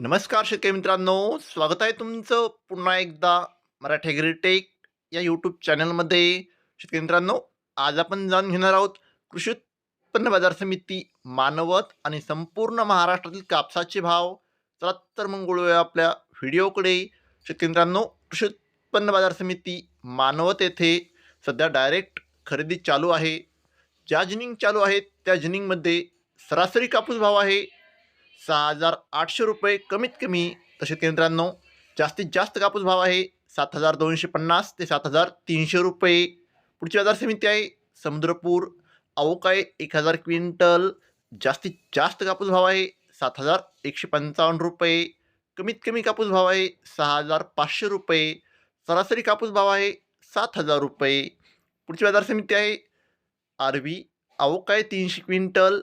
नमस्कार शेतकरी मित्रांनो स्वागत आहे तुमचं पुन्हा एकदा मराठी ॲग्रीटेक या यूट्यूब चॅनलमध्ये शेतकरी मित्रांनो आज आपण जाणून घेणार आहोत कृषी उत्पन्न बाजार समिती मानवत आणि संपूर्ण महाराष्ट्रातील कापसाचे भाव. चला तर मग वळूया आपल्या व्हिडिओकडे. शेतकरी मित्रांनो कृषी उत्पन्न बाजार समिती मानवत येथे सध्या डायरेक्ट खरेदी चालू आहे. ज्या जिनिंग चालू आहेत त्या जिनिंगमध्ये सरासरी कापूस भाव आहे. सहा हजार आठशे रुपये कमीत कमी तसेच केंद्रांनो जास्तीत जास्त कापूस भाव आहे सात हजार दोनशे पन्नास ते सात हजार तीनशे रुपये. पुढची बाजार समिती आहे समुद्रपूर अवकाळी एक हजार क्विंटल जास्तीत जास्त कापूस भाव आहे सात हजार एकशे पंचावन्न रुपये. कमीत कमी कापूस भाव आहे सहा हजार पाचशे रुपये. सरासरी कापूस भाव आहे सात हजार रुपये. पुढची बाजार समिती आहे आरवी अवकाळी तीनशे क्विंटल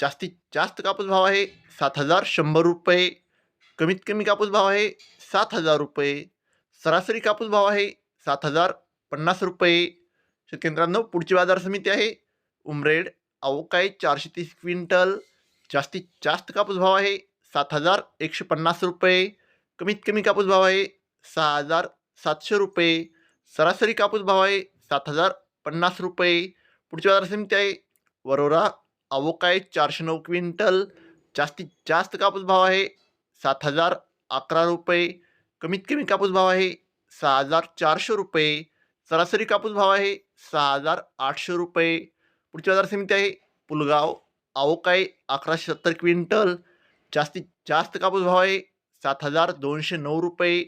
जास्तीत जास्त कापूस भाव आहे सात हजार शंभर रुपये. कमीत कमी कापूस भाव आहे सात हजार रुपये. सरासरी कापूस भाव आहे सात हजार पन्नास रुपये. शेतकेंद्रांनो पुढची बाजार समिती आहे. उमरेड अवकाळी चारशे तीस क्विंटल. जास्तीत जास्त कापूस भाव आहे सात हजार एकशे पन्नास रुपये. कमीत कमी कापूस भाव आहे सहा हजार सातशे रुपये. सरासरी कापूस भाव आहे सात हजार पन्नास रुपये. पुढची बाजार समिती आहे वरोरा अवकाय चारशे नऊ क्विंटल. जास्तीत जास्त कापूस भाव आहे सात हजार अकरा रुपये. कमीत कमी कापूस भाव आहे सहा हजार चारशे रुपये. सरासरी कापूस भाव आहे सहा हजार आठशे रुपये. पुढची बाजार समिती आहे पुलगाव. अवकाय अकराशे सत्तर क्विंटल. जास्तीत जास्त कापूस भाव आहे सात हजार दोनशे नऊ रुपये.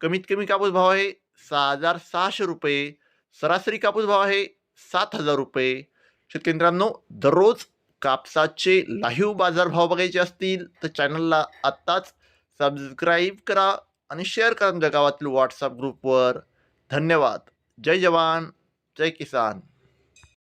कमीत कमी कापूस भाव आहे सहा हजार सहाशे रुपये. सरासरी कापूस भाव आहे सात हजार रुपये. शेतकरी मित्रांनो दररोज कापसाचे लाईव्ह बाजारभाव बघायचे असतील तर चॅनलला आत्ताच सबस्क्राईब करा आणि शेअर करा तुमच्या गावातील व्हॉट्सअप ग्रुपवर धन्यवाद. जय जवान. जय किसान.